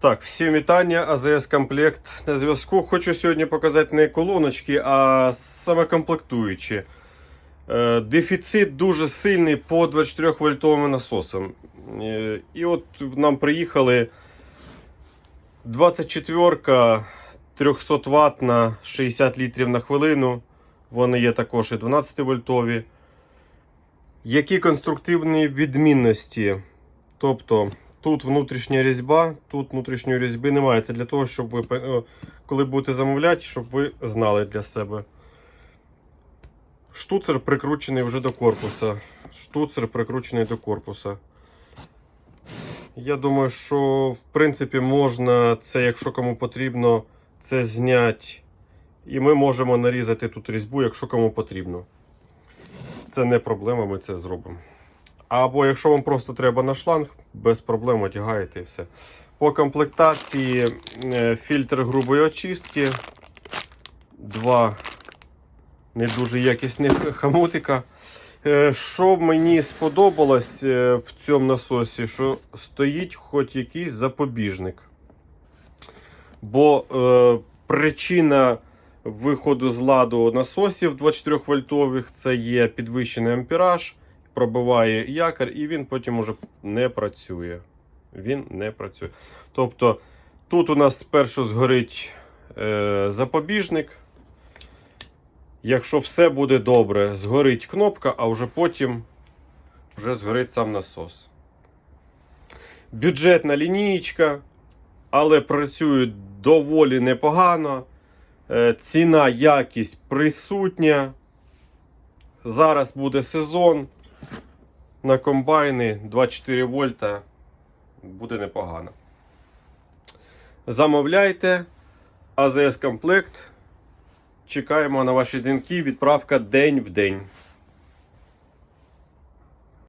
Так, всім вітання, АЗС Комплект на зв'язку. Хочу сьогодні показати не колоночки, а саме комплектуючі. Е, Дефіцит дуже сильний по 24 вольтовим насосам. Е, І от нам приїхали 24 300 Вт на 60 літрів на хвилину. Вони є також і 12 вольтові. Які конструктивні відмінності? Тобто тут внутрішня різьба, тут внутрішньої різьби немає. Це для того, щоб ви, е, коли будете замовляти, щоб ви знали для себе. Штуцер прикручений вже до корпуса. Штуцер прикручений до корпуса. Я думаю, що в принципі можна це, якщо кому потрібно, це зняти. І ми можемо нарізати тут різьбу, якщо кому потрібно. Це не проблема, ми це зробимо. Або якщо вам просто треба на шланг, без проблем одягаєте і все. По комплектації е, фільтр грубої очистки, два не дуже якісних хамутика. Е, Що мені сподобалось е, в цьому насосі, що стоїть хоч якийсь запобіжник. Бо е, причина виходу з ладу насосів 24 вольтових це є підвищений ампераж пробиває якір, і він потім уже не працює. Він не працює. Тобто тут у нас спершу згорить е, запобіжник. Якщо все буде добре, згорить кнопка, а вже потім вже згорить сам насос. Бюджетна лінійка, але працює доволі непогано. Е, ціна, якість присутня. Зараз буде сезон на комбайни 24 вольта буде непогано. Замовляйте АЗС комплект. Чекаємо на ваші дзвінки. Відправка день в день.